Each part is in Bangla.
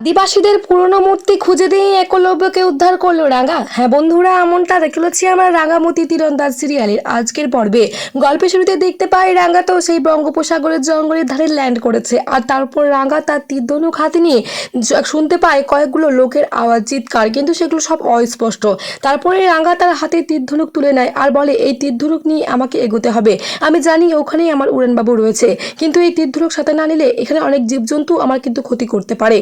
আদিবাসীদের পুরনো মূর্তি খুঁজে দিয়ে একলব্যকে উদ্ধার করল রাঙা। হ্যাঁ বন্ধুরা, এমনটা দেখতে পাচ্ছি আমরা রাঙামতি তীরন্দাজ সিরিয়ালের আজকের পর্বে। গল্পের শুরুতে দেখতে পাই রাঙা তো সেই বঙ্গোপসাগরের জঙ্গলের ধারে ল্যান্ড করেছে আর তারপর রাঙা তার তীরধনুক হাতে নিয়ে শুনতে পায় কয়েকগুলো লোকের আওয়াজ চিৎকার, কিন্তু সেগুলো সব অস্পষ্ট। তারপরে রাঙা তার হাতে তীরধনুক তুলে নেয় আর বলে, এই তীরধনুক নিয়ে আমাকে এগোতে হবে। আমি জানি ওখানেই আমার উড়ানবাবু রয়েছে, কিন্তু এই তীরধনুক সাথে না নিলে এখানে অনেক জীবজন্তু আমার কিন্তু ক্ষতি করতে পারে।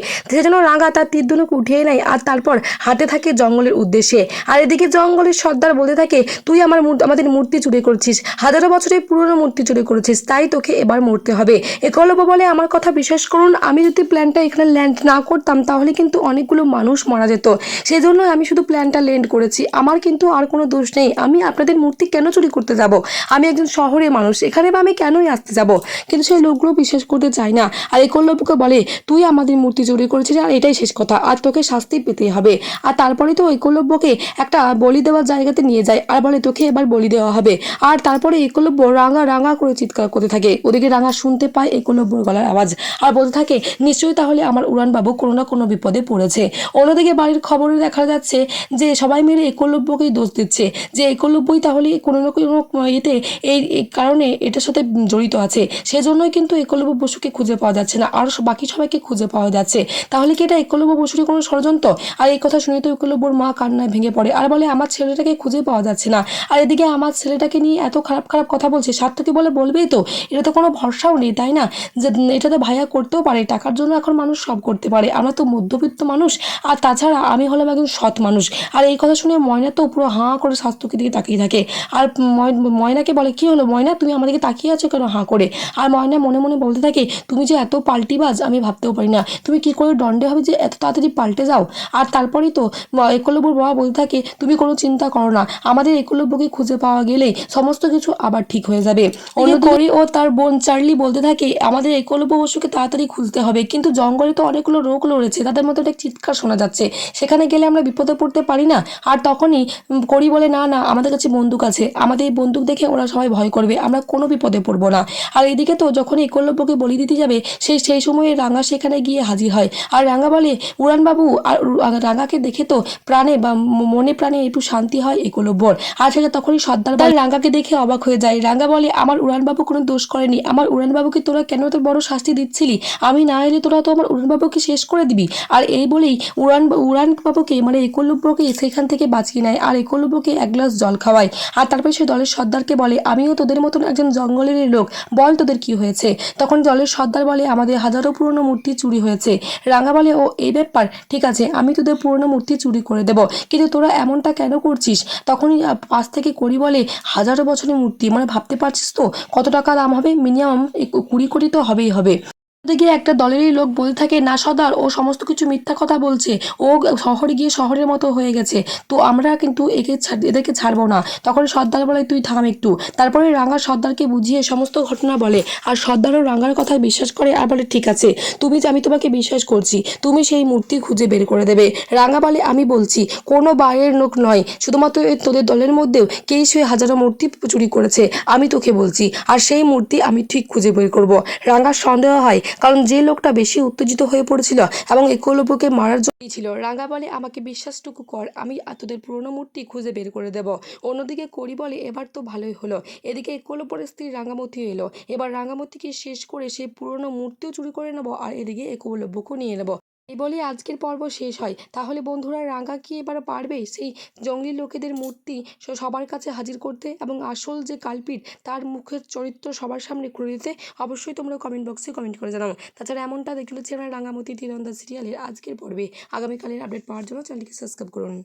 সেজন্য রাঙা তার তীর তীরধনুক উঠিয়ে নেয় আর তারপর হাতে থাকে জঙ্গলের উদ্দেশ্যে। আর এদিকে জঙ্গলের সর্দার বলতে থাকে, তুই আমার মূর- আমাদের মূর্তি চুরি করছিস। হাজারো বছরের পুরনো মূর্তি চুরি করেছিস, তাই তোকে এবার মরতে হবে। একলব্য বলে আমার কথা বিশ্বাস করুন, আমি যদি প্ল্যানটা এখানে ল্যান্ড না করতাম, তাহলে কিন্তু অনেকগুলো মানুষ মারা যেত। সেজন্য আমি শুধু প্ল্যানটা ল্যান্ড করেছি। আমার কিন্তু আর কোনো দোষ নেই। আমি আপনাদের মূর্তি কেন চুরি করতে যাব? আমি একজন শহরে মানুষ, এখানে বা আমি কেনই আসতে যাব? কিন্তু সেই লোকগুলো বিশ্বাস করতে চায় না। আর একলব্যকে বলে, তুই আমাদের মূর্তি চুরি করেছিস আর এটাই শেষ কথা। আর তোকে শাস্তি পেতে হবে। আর তারপরে তো একলব্যকে একটা বলি দেওয়ার জায়গাতে নিয়ে যায়। আর বলে, তোকে এবার বলি দেওয়া হবে। আর তারপরে একলব্য রাঙা রাঙা করে চিৎকার করতে থাকে। ওদিকে রাঙা শুনতে পায় একলব্যর গলার আওয়াজ। আর বলতে থাকে, নিশ্চয়ই তাহলে আমার উড়ানবাবু কোনো না কোনো বিপদে পড়েছে। অন্যদিকে বাড়ির খবরে দেখা যাচ্ছে যে, সবাই মিলে একলব্যকেই দোষ দিচ্ছে। যে একলব্যই তাহলে কোনো না কোনো এই এই কারণে এটার সাথে জড়িত আছে। সেজন্যই কিন্তু একলব্য বসুকে খুঁজে পাওয়া যাচ্ছে না। আর বাকি সবাইকে খুঁজে পাওয়া যাচ্ছে। তাহলে কি এটা একলব্য বসুরই কোনো ষড়যন্ত্র? আর এই কথা শুনে তো একলব্যর মা কান্নায় ভেঙে পড়ে। আর বলে, আমার ছেলেটাকে খুঁজে পাওয়া যাচ্ছে না। আর এদিকে আমার ছেলেটাকে নিয়ে এত খারাপ খারাপ কথা বলছে। সার্থকী বলে বলবেই তো? এটা তো কোনো ভরসাও নেই, তাই না? যে এটা তো ভাইয়া করতেও পারে। টাকার জন্য এখন মানুষ সব করতে পারে। আমরা তো মধ্যবিত্ত মানুষ। আর তাছাড়া আমি হলাম একজন সৎ মানুষ। আর এই কথা শুনে ময়না তো পুরো হাঁ করে স্বাস্থ্যকে দিকে তাকিয়ে থাকে। আর ময়- ময়নাকে বলে, কি হলো ময়না? তুমি আমাদেরকে তাকিয়ে আছো কেন হাঁ করে? আর ময়না মনে মনে বলতে থাকে, তুমি যে এত পাল্টিবাজ, আমি ভাবতেও পারি না। তুমি কি করে দণ্ডে হবে যে এত তাড়াতাড়ি পাল্টে যাও। আর তারপরেই তো একলব্যর বাবা বলতে থাকে তুমি কোনো চিন্তা করো না। আমাদের একলব্যকে খুঁজে পাওয়া গেলেই সমস্ত কিছু আবার ঠিক হয়ে যাবে। অন্য করি ও তার বোন চার্লি বলতে থাকে আমাদের একলব্য বসুকে তাড়াতাড়ি খুঁজতে হবে। কিন্তু জঙ্গলে তো অনেকগুলো রোগ লড়েছে তাদের মধ্যে একটা চিৎকার শোনা যাচ্ছে। সেখানে গেলে আমরা বিপদে পড়তে পারি না। আর তখনই করি বলে না না আমাদের কাছে বন্দুক আছে। আমাদের এই বন্দুক দেখে ওরা সবাই ভয় করবে আমরা কোনো বিপদে পড়ব না। আর এদিকে তো যখন একলব্যকে বলি দিতে যাবে সেই সেই সময়ে রাঙা সেখানে গিয়ে হাজির হয়। আর রাঙা বলে উড়ানবাবু আর রাঙাকে দেখে তো প্রাণে বা মনে প্রাণে একটু শান্তি হয় একলব্যর আর সেটা তখনই সর্দার বলে রাঙাকে দেখে অবাক হয়ে যায়। রাঙা বলে আমার উড়ানবাবু কোনো দোষ করেনি। আমার উড়ানবাবুকে তোরা কেন তো বড় শাস্তি দিচ্ছিলি? আমি না এলে তোরা তো আমার উড়ানবাবুকে শেষ করে দিবি। আর এই বলেই উড়ান, উড়ানবাবুকে মানে একলব্যকে সেখান থেকে বাঁচিয়ে নেয় আর একলব্যকে এক গ্লাস জল খাওয়ায়। আর তারপরে সে দলের সর্দারকে বলে, আমিও তোদের মতন একজন জঙ্গলের লোক। বল তোদের কি হয়েছে? তখন জলের সর্দার বলে, আমাদের হাজারো পুরনো মূর্তি চুরি হয়েছে। রাঙা বলে, ও, এই ব্যাপার, ঠিক আছে, আমি তোদের পুরনো মূর্তি চুরি করে দেব। কিন্তু তোরা এমনটা কেন করছিস? তখনই পাঁচ থেকে করি বলে, হাজারো বছরের মূর্তি মানে ভাবতে পারছিস তো? কত টাকা দাম হবে? মিনিমাম কুড়ি কোটি তো হবেই হবে। ওদিকে একটা দলেরই লোক বলতে থাকে, না সদার ও সমস্ত কিছু মিথ্যা কথা বলছে। ও শহরে গিয়ে শহরের মতো হয়ে গেছে। তো আমরা কিন্তু একে এদেরকে ছাড়বো না। তখন সর্দার বলে, তুই থাম একটু। তারপরে রাঙা সর্দারকে বুঝিয়ে সমস্ত ঘটনা বলে। আর সর্দারও রাঙার কথায় বিশ্বাস করে আর বলে, ঠিক আছে, তুমি যে, আমি তোমাকে বিশ্বাস করছি, তুমি সেই মূর্তি খুঁজে বের করে দেবে। রাঙা বলে, আমি বলছি, কোনো বাইরের লোক নয়। শুধুমাত্র তোদের দলের মধ্যেও কেই সে হাজারো মূর্তি চুরি করেছে, আমি তোকে বলছি। আর সেই মূর্তি আমি ঠিক খুঁজে বের করব। রাঙার সন্দেহ হয় কারণ যে লোকটা বেশি উত্তেজিত হয়ে পড়েছিল এবং একলব্যকে মারার জন্য ছিল। রাঙা বলে, আমাকে বিশ্বাসটুকু কর, আমি তোদের পুরনো মূর্তি খুঁজে বের করে দেব। অন্যদিকে করি বলে, এবার তো ভালোই হলো। এদিকে একলব্যর স্ত্রী রাঙামতি এলো। এবার রাঙামতিকে শেষ করে সে পুরনো মূর্তিও চুরি করে নেব, আর এদিকে একলব্যকেও নিয়ে নেব। এই বলে আজকের পর্ব শেষ হয়। তাহলে বন্ধুরা, রাঙা কি এবার পারবে? সেই জঙ্গলি লোকেদের মূর্তি সবার কাছে হাজির করতে এবং আসল যে কালপিট, তার মুখের চরিত্র সবার সামনে খুলে দিতে অবশ্যই তোমরা কমেন্ট বক্সে কমেন্ট করে জানাও। তাছাড়া এমনটা দেখতে হচ্ছে আমরা রাঙামতি তীরন্দাজ সিরিয়ালের আজকের পর্বে। আগামীকালের আপডেট পাওয়ার জন্য চ্যানেলটিকে সাবস্ক্রাইব করুন।